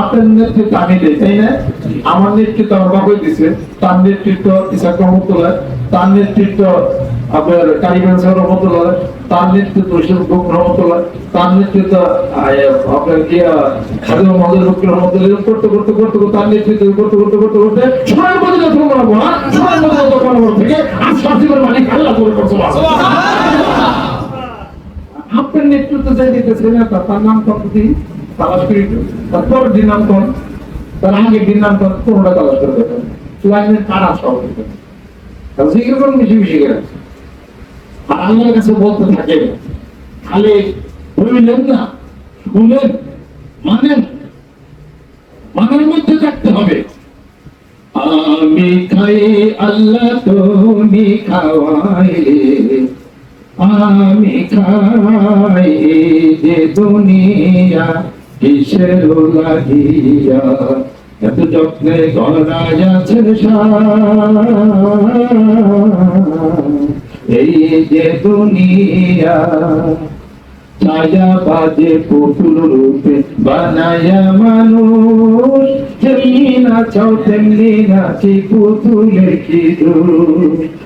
আপনার নেতৃত্ব আমি তাই না আমার নেতৃত্ব আমার বাবাই দিছে। তার নেতৃত্ব ইসাক রহমতুল্লাহ, তার নেতৃত্ব আপনার কারিগঞ্জ রহমতুল্লাহ, তার নেতৃত্ব শিবকুম রহমতুল্লাহ, তার নেতৃত্ব আপনার কি মহাজুর ফকির রহমতুল্লাহ করতে করতে করতে তার নেতৃত্ব করতে করতে করতে করতে সোনার মধ্যে যত না সোনার মধ্যে যত বড় থেকে আর শাসিবের মালিক, আল্লাহ করে করছে আপনার নেতৃত্ব যে দিতেছে না তার নাম কত দিন? তালাশ করে তার দিন নাম তার আগের দিন নাম কোনটা তালাশ করে দেখেন লাইনের কারা সব দেখেন তাহলে জিজ্ঞেস করুন বেশি বেশি করে আর আল্লাহর কাছে বলতে থাকেন খালি বললেন না শুনলেন মানেন, মানের মধ্যে থাকতে হবে। আমি খাই আল্লাহ, তুমি খাওয়াইলে। আমি খাই যে দুনিয়া কিসের লাগিয়া? এত যত্নে গড়া যাচ্ছে এই যে দুনিয়া ছায়া বাজে পুতুল রূপে বানায়া মানুষ। যেমনি নাচাও, তেমনি নাচি পুতুলের কি দোষ?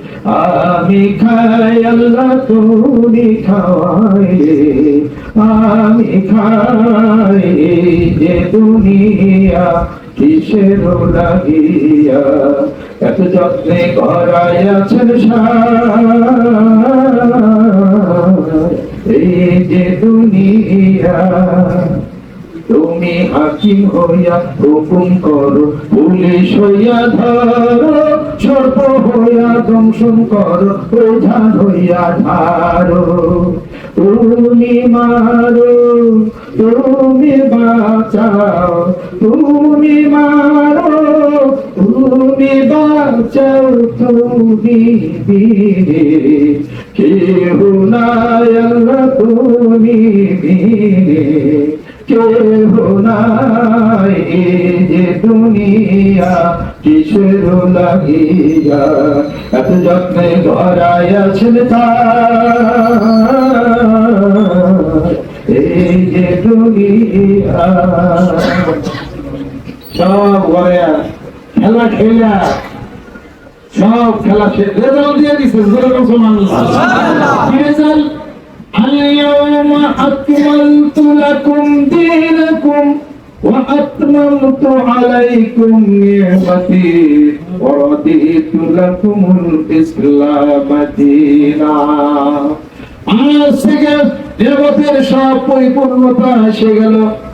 আমি খাই আল্লাহ, তুমি খাওয়াইলে আমি খাই যে দুনিয়া কিসের লাগিয়া। এত যত্নে করাই আছেন এই যে দুনিয়া তুমি হাকিম হইয়া হুকুম করো, পুলিশ হইয়া ধরো, সর্প হইয়া দংশন করো, প্রধান হইয়া ধারো। তুমি মারো, তুমি বাঁচাও, তুমি মারো, তুমি বাঁচাও, তুমি বীরে কেহ নাই তুমি বীরে কেহ নাই যে দুনিয়া কিসের লাগিয়া? এত যত্নে গড়াই এই যে দুনিয়া। সব ঘরে খেলা খেলা। সব খেলা রেজাল্ট দিয়ে দিছে রেজাল্ট? اليوم أكملت لكم دينكم وأتممت عليكم نعمتي ورضيت لكم الإسلام دينا আজ থেকে নিয়ামতের সব পরিপূর্ণতা এসে গেল কোন নিয়ামত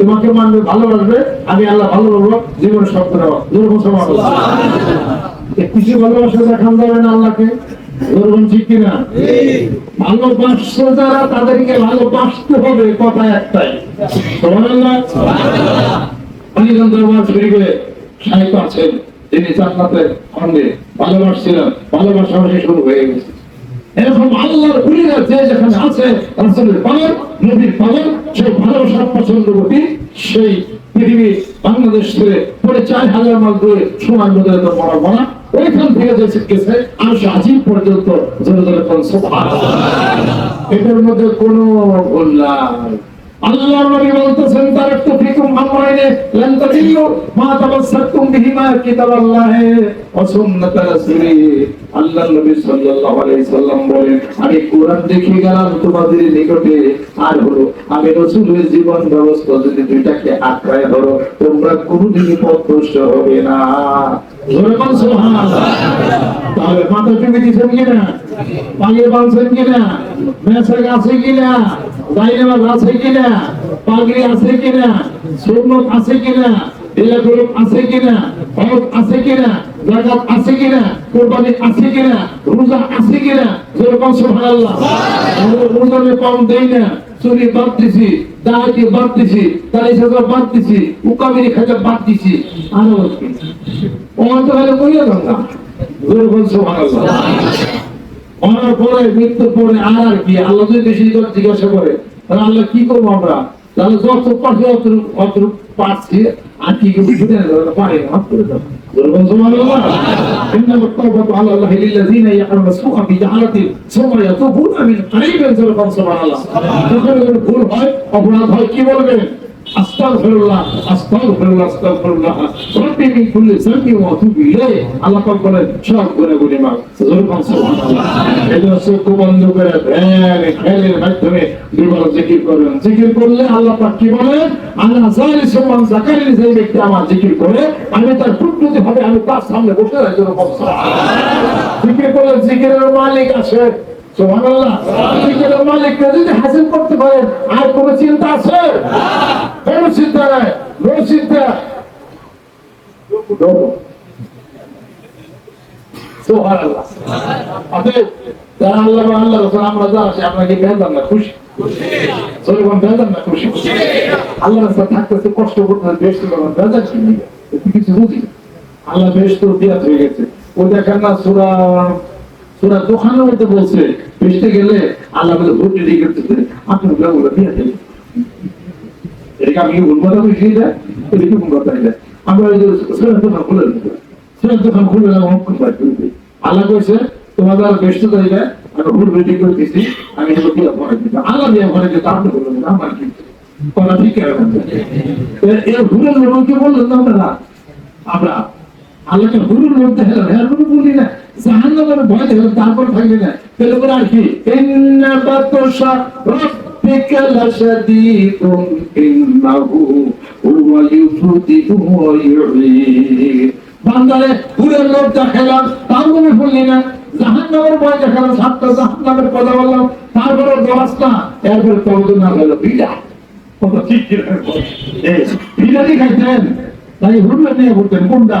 তোমাকে মানবে ভালোবাসবে আমি আল্লাহ ভালোবাসবো জীবন শব্দ কিছু ভালোবাসা দেখান যাবে না আল্লাহকে? তাদেরকে ভালোবাসতে কথা একটাই। আছেন তিনি ভালোবাসছিলেন, ভালোবাসা শুরু হয়ে গেছে। এরকম আল্লাহর উলিরা যে যেখানে আছে, রাসূলের পালন নবীর পালন সেই ভালোবাসার পছন্দ করতি সেই পৃথিবী বাংলাদেশ থেকে পরে চার হাজার মাল দূরে সময় মধ্যে বড় বড় ওইখান থেকে যে গেছে আর আজিব পর্যন্ত জোরে জোরে কোন সোফা এটার মধ্যে কোনো ভুল নাই। আল্লাহর নবী বলতেছেন তারাকতু ফিকুম আমরাইনে লান তাদিল্লু মা তামাসসাকতুম বিহিমা কিতাবাল্লাহ ওয়া সুন্নাত রাসূলি। আল্লাহর নবী সাল্লাল্লাহু আলাইহি সাল্লাম বলেন, আমি কোরআন দেখে গেলাম, তোমাদের নিকটে। আর হলো, আমি রাসূলের জীবন ব্যবস্থা যদি দুইটাকে আঁকড়ায় ধরো, তোমরা কোনোদিনই পথভ্রষ্ট হবে না। তাহলে মাথা কিনা পায়ে বাঁধছেন কিনা মেসেজ আছে কিনা আছে কিনা পাগড়ি আছে কিনা সুন্নত আছে কিনা এলাকুল আছে কিনা হজ আছে কিনা জাকাত আছে কিনা কুরবানি আছে কিনা রোজা আছে কিনা যেরকম সুবহানাল্লাহ। কম দেই না। চুরি বাদ দিছি। বাদ দিছি তালি সাজা বাদ দিছি উকামিরি খাজা বাদ সুবহানাল্লাহ। মরার পরে পরে আর আর কি? আল্লাহ যদি বেশি জিজ্ঞাসা করে, তাহলে আল্লাহ কি করব আমরা? তাহলে যত অতটুকু অতটুকু পারছি আর কি কিছু পারে করে إنما التوبة على الله للذين يعلم مسفوخا في جهاله ثم يتوبون من قريب سبحان الله. تقول يقول هاي أبو هاي كي بولبين আস্তাগফিরুল্লাহ আস্তাগফিরুল্লাহ আস্তাগফিরুল্লাহ। রব্বি মিন কুল্লি যামবি ওয়া আতুবু ইলাইহি আল্লাহ পাক বলেন, সব গুনাহ গুলি মাফ। যেরকম সুবহানাল্লাহ। এই জন্য চোখ বন্ধ করে ধ্যান, খেলের মাধ্যমে দুর্বল জিকির করবেন জিকির করলে আল্লাহ পাক কি বলেন? আল্লাহ জালি সুমান জাকারিন যে ব্যক্তি আমার জিকির করে, আমি তার প্রকৃতি হবে, আমি তার সামনে বসে আছি যেরকম জিকির করলে জিকিরের মালিক আছে সুবহানাল্লাহ মালিককে যদি হাসিল করতে পারেন আর কোনো চিন্তা আছে? কোনো চিন্তা নাই কোনো চিন্তা। সুবহানাল্লাহ। অতএব যারা আল্লাহ বা আল্লাহ রাসূল আমরা যা আছে আমরা কি বেজার না? খুশি? সরি কোন বেজার না? খুশি? আল্লাহ রাসূল থাকতেছে কষ্ট করতে বেশ কিছু বুঝি? আল্লাহ বেশ তো দিয়া হয়ে গেছে। ও দেখেন না সূরা সূরা দোকানের মধ্যে বলছে বেশতে গেলে আল্লাহ বলে ভোট রেডি করতেছে আপনি ওগুলো দিয়া দেবেন এটাকে আমি ভুল কথা বুঝি যায় এদিকে ভুল কথা যায় আমরা ওই দোকান খুলে দোকান খুলে আল্লাহ তোমাদের আমি ভুল রেডি করে দিছি আমি দিয়ে আল্লাহ দিয়ে দিতে আপনি না, আমার কি? ঠিক এর ভুলের বললেন না আপনারা আমরা আল্লাহকে ভুলের মধ্যে হেলাম হ্যাঁ ভুল বলি না জাহান নামের ভয় দেখলাম তারপর থাকবে না। তাহলে করে আর কি? বান্দারে ভুলের লোক দেখালাম তাও তুমি বললি না। জাহান নামের ভয় দেখালাম সাতটা জাহান নামের কথা বললাম, তারপরে দশটা, এরপরে তবে না হলো বিদা কত ঠিক ঠিক এই বিদাতি খাইতেন, তাই হুরলে নিয়ে ঘুরতেন কোনটা?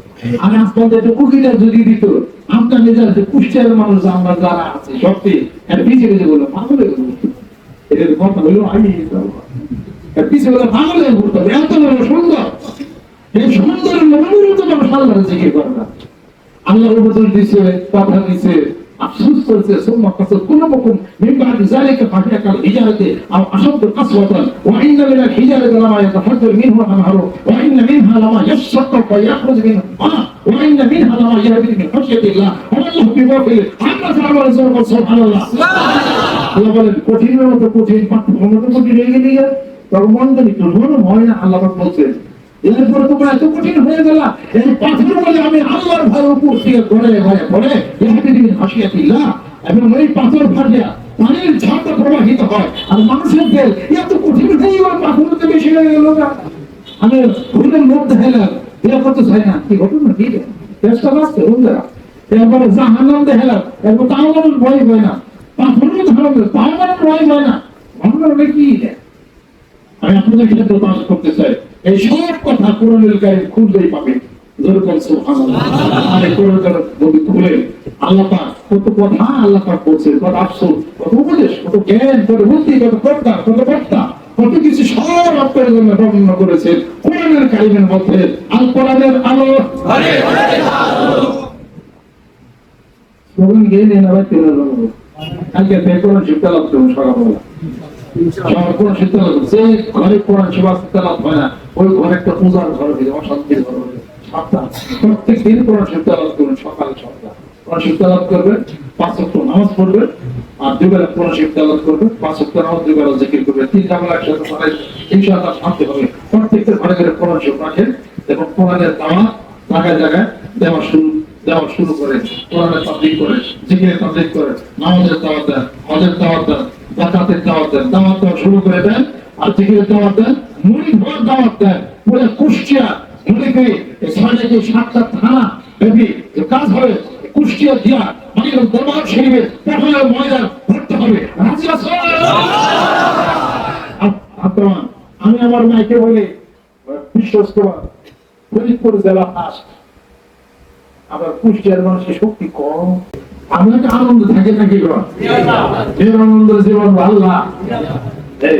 আমি আপনাদের কুকিটা যদি দিত, আপনার নিজের কুষ্টিয়ার মানুষ আমরা যারা আছে, সত্যি পিছিয়ে গেছে বলল পাগলে এদের কথা হলো আমি পিছিয়ে গেলে পাগলে ঘুরতে এত বড় সুন্দর। এই সুন্দরের মনোরঞ্জন তো করে না। আল্লাহ দিছে কথা দিছে আফসোস করছে সোম্মা কোনো রকম فهي كالحجارة أو أشد قسوة وإن من الحجارة لما يتفجر منه الأنهار وإن منها لما يشقق ويخرج منه الماء وإن منها لما يهبط من خشية الله وما الله بغافل عما تعمل سبحان الله আল্লাহ বলেন কঠিনের মতো কঠিন পাঠ্যক্রমের মতো কঠিন হয়ে গেলে তখন মন জানি তো মনে হয় না আল্লাহ পাক বলছেন এরপরে তোমরা এত কঠিন হয়ে গেল এই পাথর বলে আমি আল্লাহর ভয় উপর থেকে ঘরে ঘরে ঘরে ইহাদিন হাসিয়াতিল্লাহ এবং ওই পাথর ফাটিয়া পানির ঝাড়টা প্রবাহিত হয়। আর মানুষের দেল এত কঠিন হয়ে গেল পাথর বেশি হয়ে গেল না। আমি ভুলের লোক দেখাইলাম বিয়ে করতে চাই না? কি ঘটনা? কি চেষ্টা করছে বন্ধুরা। এরপরে জাহান্নাম দেখালাম এরপর তাও মানুষ ভয় হয় না। পাথরের ধরন তাও মানুষ ভয় হয় না। আমরা কি আমি আপনাদের সাথে প্রকাশ করতে চাই। এই সব কথা কোরআনুল কারীম খুললেই পাবেন। আল্লাহ পাক কত কথা আল্লাহ পাক বলছেন কত আফসোস কত উপদেশ কত জ্ঞান কত বুদ্ধি কত কর্তা কত কর্তা কত কিছু সব আপনার জন্য বর্ণনা করেছেন। কোরআনের কারিমের মধ্যে আল কোরআনের আলো। স্লোগান গিয়ে নিয়ে নেওয়ার তেল কালকে বেকরণ শিক্ষা লাভ করুন সকালবেলা। আমার কোন সিদ্ধান্ত যে ঘরে কোরআন সেবা তেলাওয়াত হয় না। ওই ঘরে একটা পূজার ঘর হয়ে অশান্তির ঘর। হয়ে প্রত্যেক দিন কোরআন তেলাওয়াত করুন সকাল করবেন, পাঁচ ওয়াক্ত নামাজ পড়বেন, আর দুই বেলা কোরআন করবেন, পাঁচ ওয়াক্ত নামাজ জিকির করবেন। তিন একসাথে শান্তি হবে। প্রত্যেকটা ঘরে ঘরে রাখেন এবং কোরআনের জায়গায় জায়গায় দেওয়া শুরু দেওয়া শুরু করে, কোরআনের তাবলিগ করে, জিকিরের তাবলিগ করে, নামাজের দাওয়াত দেন, হজের দাওয়াত দেন জাকাতের দাওয়াত দেন, দাওয়াত দেওয়া শুরু করে দেন, আর জিকিরের দাওয়াত দেন মুড়ি ভর দাওয়াত দেন, পুরো কুষ্টিয়া মুড়িকে সাতটা থানা ব্যাপী যে কাজ হবে, কুষ্টিয়া দিয়া মানে দরবার পটলের ভরতে হবে? আমি আমার মাইকে বিশ্বস্ত ফরিদপুর জেলা আবার কুষ্টিয়ার মানুষের শক্তি কম। আমি একটা আনন্দ থাকে নাকি এর আনন্দ জীবন এই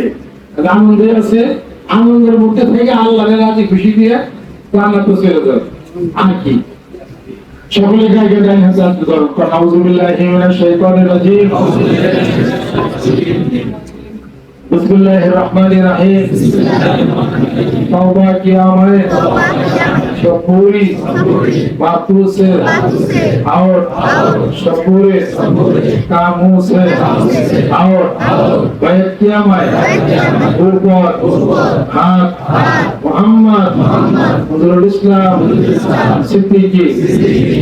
আনন্দে আছে, আনন্দের মধ্যে থেকে আল্লাহ রাজি, খুশি দিয়ে রান্না তো ছেড়ে দেয় আর কি সকলে গায়ে গায়ে হাতে হাত ধরো আউযুবিল্লাহি মিনাশ শাইতানির রাজিম বিসমিল্লাহির রহমানির রহিম तौबा किया मैं शपूरी बातों से और शपूरे कामों से और बैठ किया मैं ऊपर हाथ মোহাম্মদ নজরুল ইসলাম সিদ্দিকী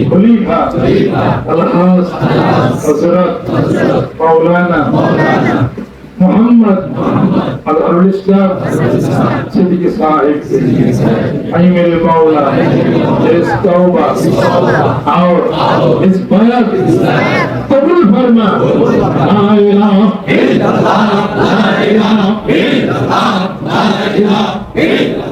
খলিফা আলহাজ হজরত মাওলানা মোহাম্মদ আলহারুল ইসলাম সিদ্দিক সাহেব আইমেল মাওলা ইস তওবা আর ইস বায়াত কবুল ফরমা লা ইলাহা ইল্লাল্লাহ লা ইলাহা ইল্লাল্লাহ লা ইলাহা ইল্লাল্লাহ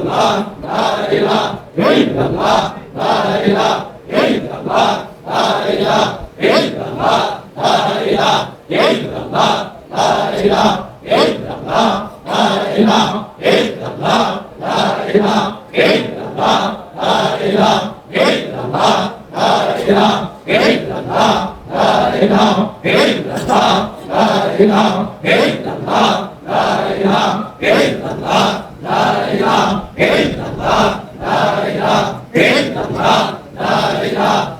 Hey,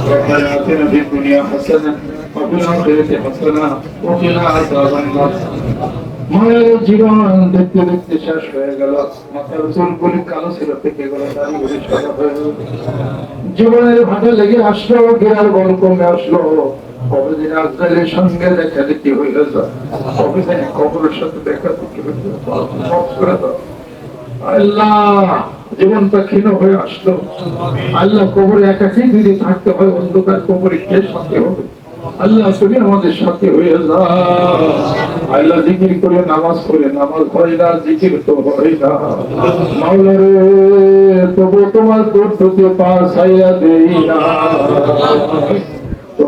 ربنا اتنا في الدنيا حسنه وفي الاخره حسنه وقنا عذاب النار মায়ের জীবন দেখতে দেখতে শেষ হয়ে গেল মাথার চুলগুলি কালো ছিল থেকে গেল দাড়িগুলি সাদা হয়ে গেল জীবনের ভাটা লেগে আসলো গেরার বল কমে আসলো কতদিন আজরাইলের সঙ্গে দেখা দেখি হইল কতদিন কবরের সাথে দেখা দেখি হইল মাফ করে দাও আল্লাহ, জীবনটা ক্ষীণ হয়ে আসলো। আল্লাহ কবরে একাকি যদি থাকতে হয়, অন্ধকার কবরে কে সাথে হবে? আল্লাহ তুমি আমাদের সাথে হয়ে যাও আল্লাহ জিকির করে নামাজ পড়ে, নামাজ হয় না, জিকির তো হয় না। মাওলা রে তবু তোমার কর্তৃত্বে পাশ হাইয়া দেই না।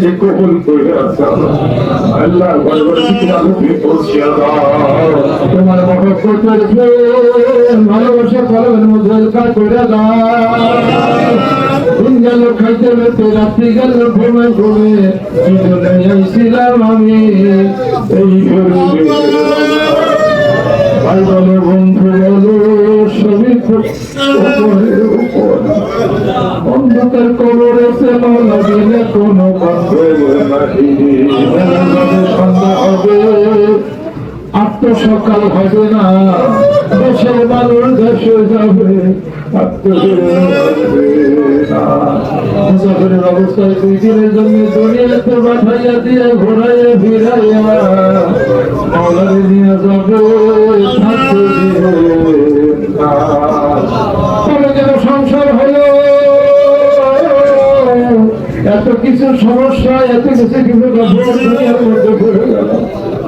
যে কবুল করে আছে আল্লাহ। তোমার মহব্বতের ভালোবাসা কলমের মধ্যে করে দিন গেল খাইতে বেতে রাত্রি গেল ঘুমে ঘুমে আইছিলাম আমি। এই বন্ধু বলো সবই উপর। অন্ধকার কবরে সেলো লাগিলে কোনো সন্ধ্যা হবে, আত্মসকাল হবে না দেশের মানুষ দেশে যাবে মুসাফিরের অবস্থায় দুই দিনের জন্য দিয়ে যাবে। এত কিছু সমস্যা এত কিছু কিছু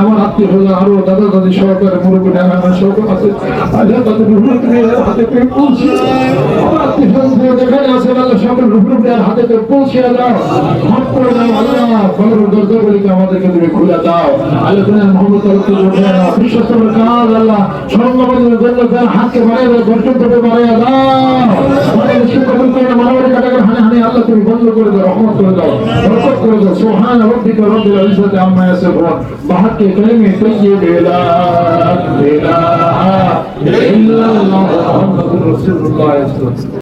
আমার আত্মীয় আরও দাদা দাদি সহকারে মুরব্বী আছে। আত্মীয় আছে আল্লাহ সকল রূপরূপের হাতে তো পৌঁছে দাও। মাফ করে দাও, আল্লাহ। বলর দরজাগুলিকে আমাদেরকে তুমি খুলে দাও। আল্লাহ তুমি মোহাম্মদ তরফে উঠে দাও। বিশ্বস্ত কাজ, আল্লাহ। স্বর্ণবাদীর জন্য তার হাতকে বাড়াই দাও, দর্শন থেকে বাড়াই দাও। আল্লাহ তুমি বন্ধ করে দাও, রহমত করে দাও, বরকত করে দাও। সুবহান রব্বিকা রব্বিল ইজ্জাতি আম্মা ইয়াসিফুন। বাহাক্কি কালিমে তাইয়্যিবে লা ইলাহা ইল্লাল্লাহ মুহাম্মাদুর রাসূলুল্লাহ।